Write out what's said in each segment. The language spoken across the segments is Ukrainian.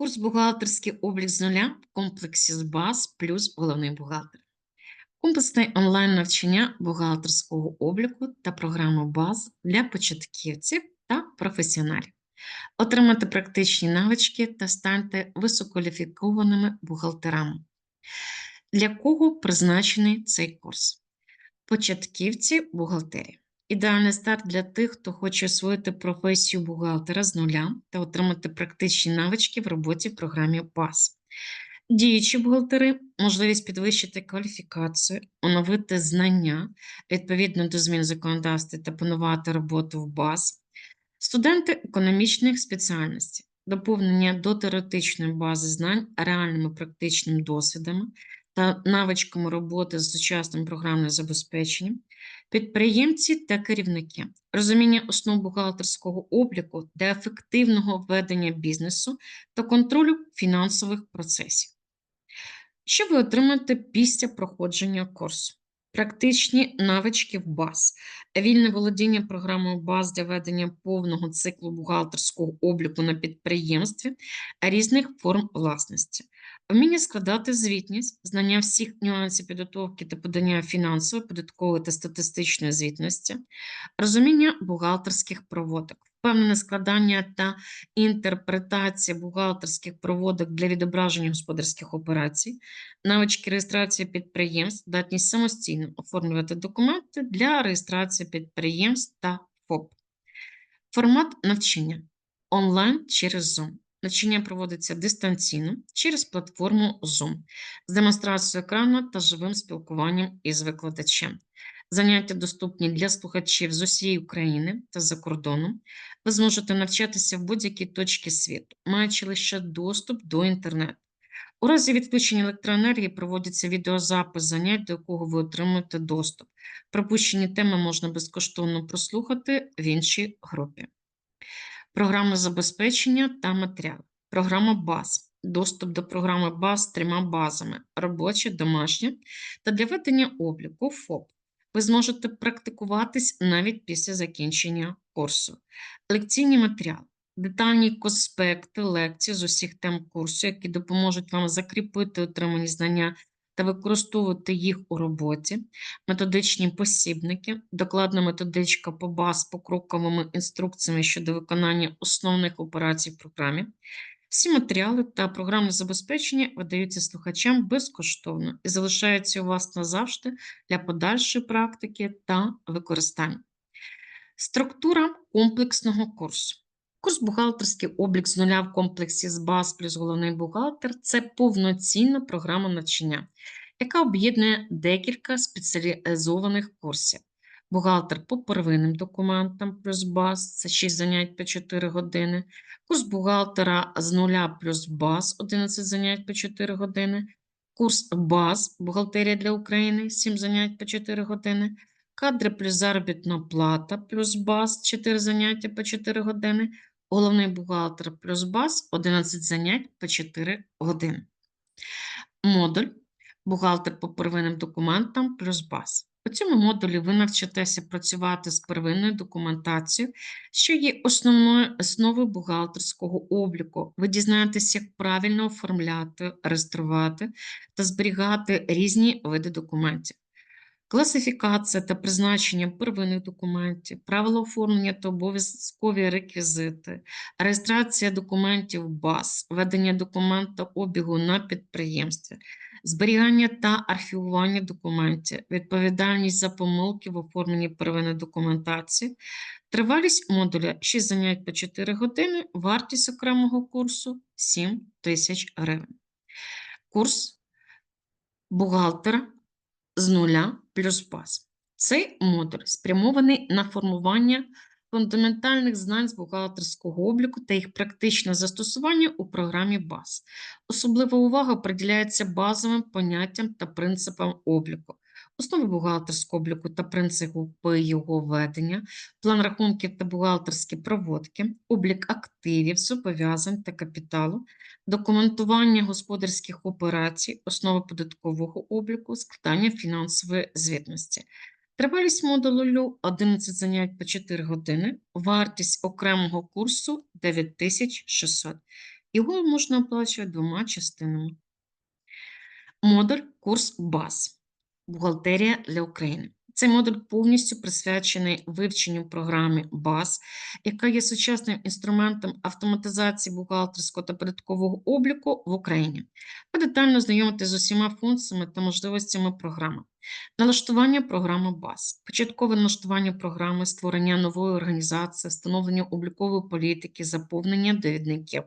Курс бухгалтерський облік з нуля в комплексі з баз плюс головний бухгалтер. Комплексне онлайн-навчання бухгалтерського обліку та програми баз для початківців та професіоналів. Отримати практичні навички та станьте висококваліфікованими бухгалтерами. Для кого призначений цей курс? Початківці бухгалтерії. Ідеальний старт для тих, хто хоче освоїти професію бухгалтера з нуля та отримати практичні навички в роботі в програмі БАС. Діючі бухгалтери можливість підвищити кваліфікацію, оновити знання відповідно до змін законодавства та панувати роботу в БАС. Студенти економічних спеціальностей, доповнення до теоретичної бази знань реальними практичними досвідами та навичками роботи з сучасним програмним забезпеченням, підприємці та керівники, розуміння основ бухгалтерського обліку для ефективного ведення бізнесу та контролю фінансових процесів. Що ви отримаєте після проходження курсу? Практичні навички в БАЗ, вільне володіння програмою БАЗ для ведення повного циклу бухгалтерського обліку на підприємстві різних форм власності, вміння складати звітність, знання всіх нюансів підготовки та подання фінансової, податкової та статистичної звітності, розуміння бухгалтерських проводок, впевнене складання та інтерпретація бухгалтерських проводок для відображення господарських операцій, навички реєстрації підприємств, здатність самостійно оформлювати документи для реєстрації підприємств та ФОП. Формат навчання онлайн через Zoom. Навчання проводиться дистанційно через платформу Zoom з демонстрацією екрану та живим спілкуванням із викладачем. Заняття доступні для слухачів з усієї України та за кордоном. Ви зможете навчатися в будь-якій точці світу, маючи лише доступ до інтернету. У разі відключення електроенергії проводиться відеозапис занять, до якого ви отримуєте доступ. Пропущені теми можна безкоштовно прослухати в іншій групі. Програма забезпечення та матеріал. Програма БАЗ. Доступ до програми БАЗ з трьома базами: робоча, домашня та для ведення обліку ФОП. Ви зможете практикуватись навіть після закінчення курсу. Лекційні матеріали. Детальні конспекти, лекції з усіх тем курсу, які допоможуть вам закріпити отримані знання та використовувати їх у роботі, методичні посібники, докладна методичка по баз покроковими інструкціями щодо виконання основних операцій в програмі. Всі матеріали та програмне забезпечення видаються слухачам безкоштовно і залишаються у вас назавжди для подальшої практики та використання. Структура комплексного курсу. Курс бухгалтерський облік з нуля в комплексі з баз плюс головний бухгалтер це повноцінна програма навчання, яка об'єднує декілька спеціалізованих курсів. Бухгалтер по первинним документам плюс баз це 6 занять по 4 години. Курс бухгалтера з нуля плюс баз 11 занять по 4 години. Курс баз бухгалтерія для України 7 занять по 4 години. Кадри плюс заробітна плата плюс баз 4 заняття по 4 години. Головний бухгалтер плюс баз 11 занять по 4 години. Модуль бухгалтер по первинним документам плюс баз. У цьому модулі ви навчитеся працювати з первинною документацією, що є основною основою бухгалтерського обліку. Ви дізнаєтеся, як правильно оформляти, реєструвати та зберігати різні види документів. Класифікація та призначення первинних документів, правила оформлення та обов'язкові реквізити, реєстрація документів БАЗ, ведення документа обігу на підприємстві, зберігання та архівування документів, відповідальність за помилки в оформленні первинної документації, тривалість модуля 6 занять по 4 години, вартість окремого курсу 7 тисяч гривень. Курс бухгалтера з нуля плюс баз. Цей модуль спрямований на формування фундаментальних знань з бухгалтерського обліку та їх практичне застосування у програмі БАЗ. Особлива увага приділяється базовим поняттям та принципам обліку, основи бухгалтерського обліку та принципи його ведення, план рахунків та бухгалтерські проводки, облік активів, зобов'язань та капіталу, документування господарських операцій, основи податкового обліку, складання фінансової звітності. Тривалість модулю 11 занять по 4 години, вартість окремого курсу 9600. Його можна оплачувати двома частинами. Модуль курс БАЗ Бухгалтерія для України. Цей модуль повністю присвячений вивченню програми БАЗ, яка є сучасним інструментом автоматизації бухгалтерського та податкового обліку в Україні. Ви детально знайомитесь з усіма функціями та можливостями програми. Налаштування програми БАЗ, початкове налаштування програми, створення нової організації, встановлення облікової політики, заповнення довідників.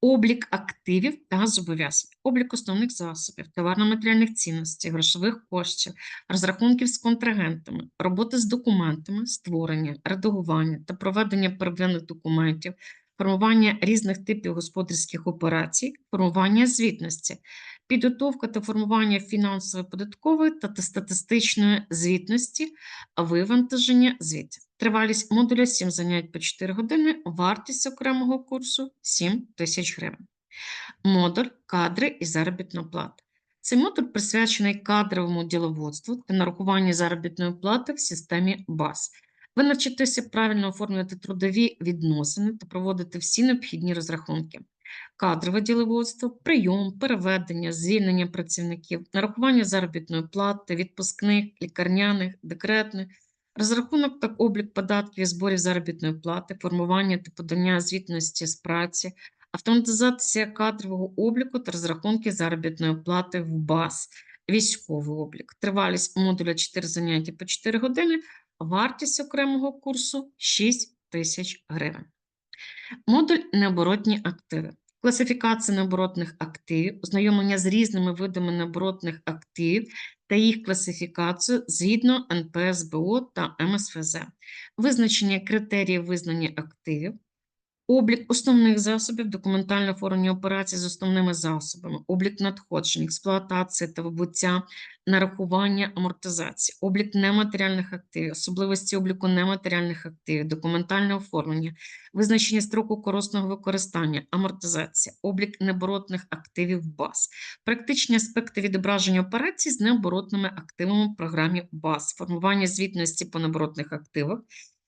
Облік активів та зобов'язань, облік основних засобів, товарно-матеріальних цінностей, грошових коштів, розрахунків з контрагентами, роботи з документами, створення, редагування та проведення первинних документів, формування різних типів господарських операцій, формування звітності, підготовка та формування фінансової, податкової та та статистичної звітності, вивантаження звітів. Тривалість модуля 7 занять по 4 години, вартість окремого курсу 7 тисяч гривень. Модуль кадри і заробітна плата. Цей модуль присвячений кадровому діловодству та нарахуванню заробітної плати в системі БАС. Ви навчитеся правильно оформлювати трудові відносини та проводити всі необхідні розрахунки. Кадрове діловодство, прийом, переведення, звільнення працівників, нарахування заробітної плати, відпускних, лікарняних, декретних, розрахунок та облік податків і зборів заробітної плати, формування та подання звітності з праці, автоматизація кадрового обліку та розрахунки заробітної плати в БАС, військовий облік, тривалість модуля 4 заняття по 4 години, вартість окремого курсу 6 тисяч гривень. Модуль необоротні активи. Класифікація необоротних активів, ознайомлення з різними видами необоротних активів та їх класифікацію згідно НПСБО та МСФЗ, визначення критеріїв визнання активів, облік основних засобів, документальне оформлення операцій з основними засобами, облік надходжень, експлуатації та вибуття, нарахування, амортизації, облік нематеріальних активів, особливості обліку нематеріальних активів, документальне оформлення, визначення строку корисного використання, амортизація, облік необоротних активів БАЗ, практичні аспекти відображення операцій з необоротними активами в програмі БАЗ, формування звітності по необоротних активах,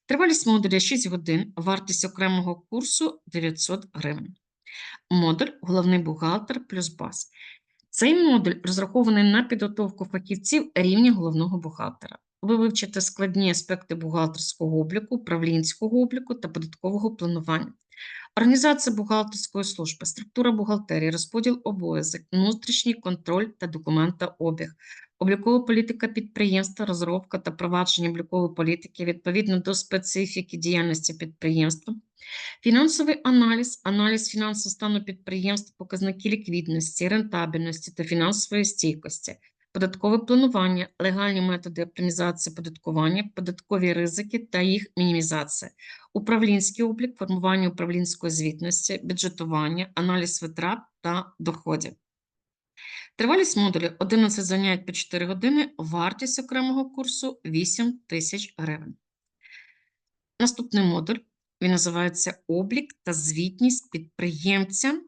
Тривалість модуля 6 годин, вартість окремого курсу 900 гривень. Модуль головний бухгалтер плюс баз. Цей модуль розрахований на підготовку фахівців рівня головного бухгалтера. Ви вивчите складні аспекти бухгалтерського обліку, управлінського обліку та податкового планування. Організація бухгалтерської служби, структура бухгалтерії, розподіл обов'язок, внутрішній контроль та документообіг, облікова політика підприємства, розробка та провадження облікової політики відповідно до специфіки діяльності підприємства, фінансовий аналіз, аналіз фінансового стану підприємства, показники ліквідності, рентабельності та фінансової стійкості, податкове планування, легальні методи оптимізації податкування, податкові ризики та їх мінімізація, управлінський облік, формування управлінської звітності, бюджетування, аналіз витрат та доходів. Тривалість модулю 11 занять по 4 години, вартість окремого курсу 8 тисяч гривень. Наступний модуль, він називається облік та звітність підприємця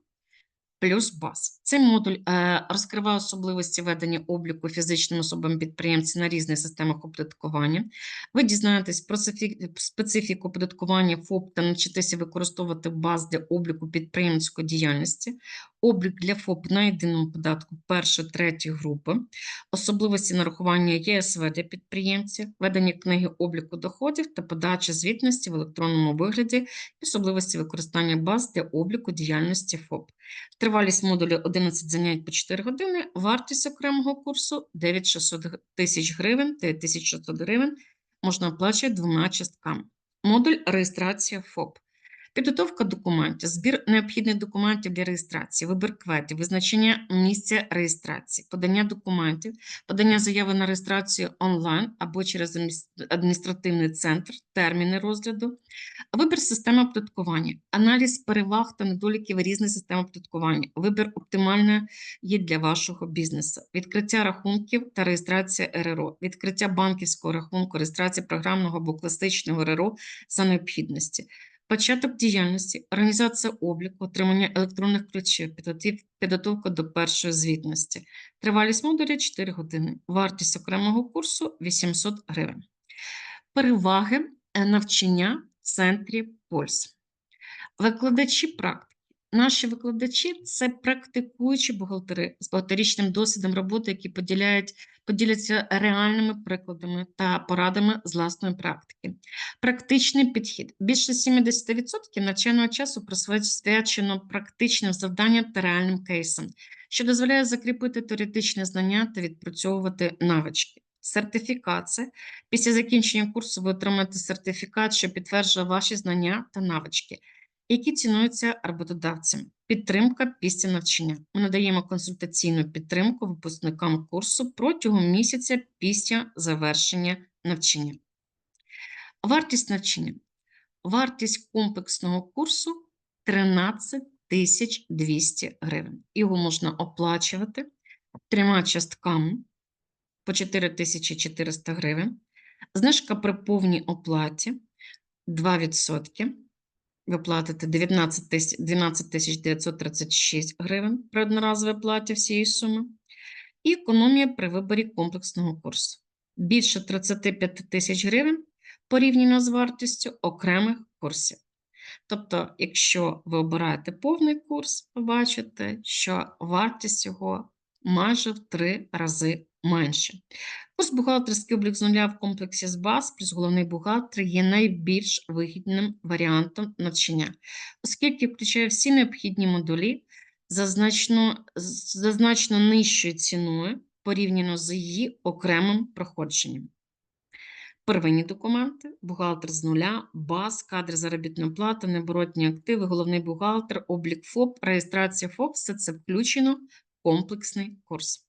плюс баз. Цей модуль е, розкриває особливості ведення обліку фізичним особам підприємців на різних системах оподаткування. Ви дізнаєтесь про специфіку оподаткування ФОП та навчитеся використовувати баз для обліку підприємницької діяльності, облік для ФОП на єдиному податку першої, третьої групи, особливості нарахування ЄСВ для підприємців, ведення книги обліку доходів та подача звітності в електронному вигляді і особливості використання баз для обліку діяльності ФОП. Тривалість модулю 11 занять по 4 години, вартість окремого курсу 9600 тисяч гривень, 9600 гривень можна оплачувати двома частками. Модуль реєстрація ФОП. Підготовка документів, збір необхідних документів для реєстрації, вибір кветів, визначення місця реєстрації, подання документів, подання заяви на реєстрацію онлайн або через адміністративний центр, терміни розгляду, вибір системи оподаткування, аналіз переваг та недоліків різних систем оподаткування, вибір оптимальної є для вашого бізнесу, відкриття рахунків та реєстрація РРО, відкриття банківського рахунку, реєстрація програмного або класичного РРО за необхідності. Початок діяльності, організація обліку, отримання електронних ключів, підготовка до першої звітності. Тривалість модуля 4 години. Вартість окремого курсу 800 гривень. Переваги е, навчання в центрі Польс. Викладачі практики Наші викладачі це практикуючі бухгалтери з багаторічним досвідом роботи, які поділяться реальними прикладами та порадами з власної практики. Практичний підхід. Більше 70% навчального часу присвячено практичним завданням та реальним кейсам, що дозволяє закріпити теоретичні знання та відпрацьовувати навички. Сертифікація. Після закінчення курсу ви отримаєте сертифікат, що підтверджує ваші знання та навички які цінуються роботодавцем. Підтримка після навчання. Ми надаємо консультаційну підтримку випускникам курсу протягом місяця після завершення навчання. Вартість навчання. Вартість комплексного курсу 13 тисяч 200 гривень. Його можна оплачувати трьома частками по 4400 гривень. Знижка при повній оплаті 2% ви платите 19 тисяч 12 936 гривень при одноразовій платі всієї суми, і економія при виборі комплексного курсу. Більше 35 тисяч гривень порівняно з вартістю окремих курсів. Тобто, якщо ви обираєте повний курс, ви бачите, що вартість його майже в три рази менше. Курс бухгалтерський облік з нуля в комплексі з баз плюс головний бухгалтер є найбільш вигідним варіантом навчання, оскільки включає всі необхідні модулі за значно, нижчою ціною порівняно з її окремим проходженням. Первинні документи, бухгалтер з нуля, баз, кадри заробітної плати, необоротні активи, головний бухгалтер, облік ФОП, реєстрація ФОП все це включено в комплексний курс.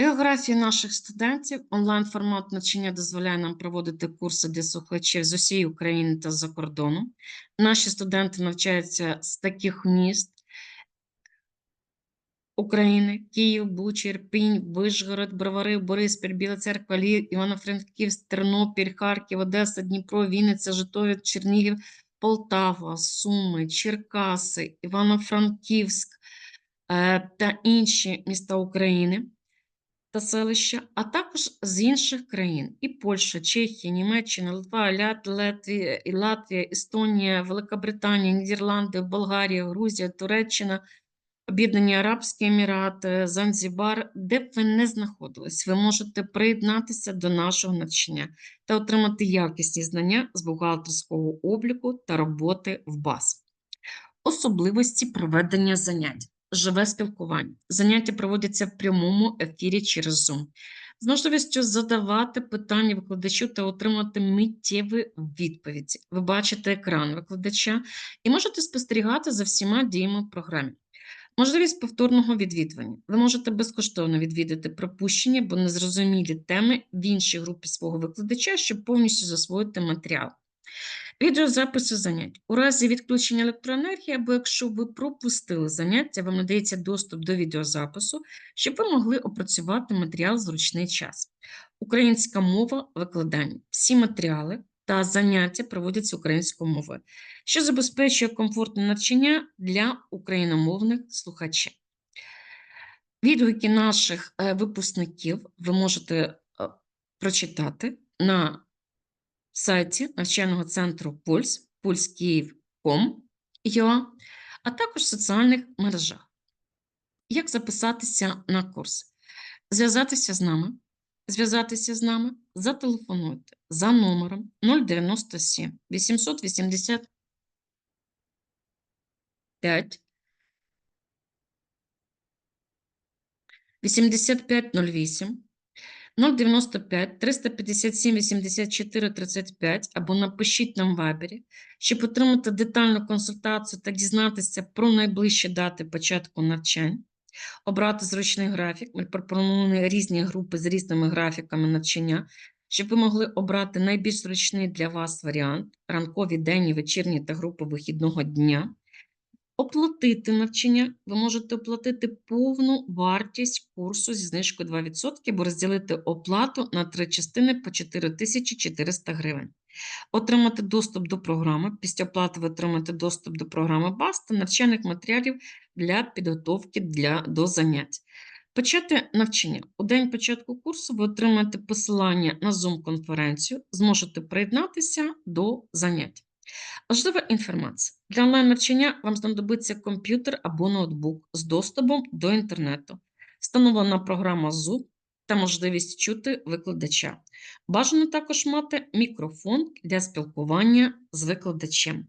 Географія наших студентів. Онлайн-формат навчання дозволяє нам проводити курси для слухачів з усієї України та за кордону. Наші студенти навчаються з таких міст України: Київ, Буч, Ірпінь, Вишгород, Бровари, Бориспіль, Біла Церква, Львів, Івано-Франківськ, Тернопіль, Харків, Одеса, Дніпро, Вінниця, Житомир, Чернігів, Полтава, Суми, Черкаси, Івано-Франківськ е, та інші міста України та селища, а також з інших країн: і Польща, Чехія, Німеччина, Литва, Лят, Латвія, Латвія, Естонія, Великобританія, Нідерланди, Болгарія, Грузія, Туреччина, Об'єднані Арабські Емірати, Занзібар, де б ви не знаходились, ви можете приєднатися до нашого навчання та отримати якісні знання з бухгалтерського обліку та роботи в баз. Особливості проведення занять живе спілкування. Заняття проводяться в прямому ефірі через Zoom. З можливістю задавати питання викладачу та отримати миттєві відповіді. Ви бачите екран викладача і можете спостерігати за всіма діями в програмі. Можливість повторного відвідування. Ви можете безкоштовно відвідати пропущені або незрозумілі теми в іншій групі свого викладача, щоб повністю засвоїти матеріал. Відеозапису занять. У разі відключення електроенергії, або якщо ви пропустили заняття, вам надається доступ до відеозапису, щоб ви могли опрацювати матеріал в зручний час. Українська мова викладання. Всі матеріали та заняття проводяться українською мовою, що забезпечує комфортне навчання для україномовних слухачів. Відгуки наших е, випускників ви можете е, прочитати на сайті навчального центру Пульс, pulskyiv.com.ua, а також в соціальних мережах. Як записатися на курс? Зв'язатися з нами. Зв'язатися з нами, зателефонуйте за номером 097 885 8508 095 357 84 35 або напишіть нам в вайбері, щоб отримати детальну консультацію та дізнатися про найближчі дати початку навчань, обрати зручний графік. Ми пропонуємо різні групи з різними графіками навчання, щоб ви могли обрати найбільш зручний для вас варіант ранкові денні, вечірні та групи вихідного дня. Оплатити навчання ви можете оплатити повну вартість курсу зі знижкою 2% або розділити оплату на три частини по 4400 гривень. Отримати доступ до програми. Після оплати ви отримаєте доступ до програми БАС та навчальних матеріалів для підготовки для, до занять. Почати навчання. У день початку курсу ви отримаєте посилання на Zoom-конференцію, зможете приєднатися до занять. Важлива інформація. Для онлайн-навчання вам знадобиться комп'ютер або ноутбук з доступом до інтернету, встановлена програма Zoom та можливість чути викладача. Бажано також мати мікрофон для спілкування з викладачем.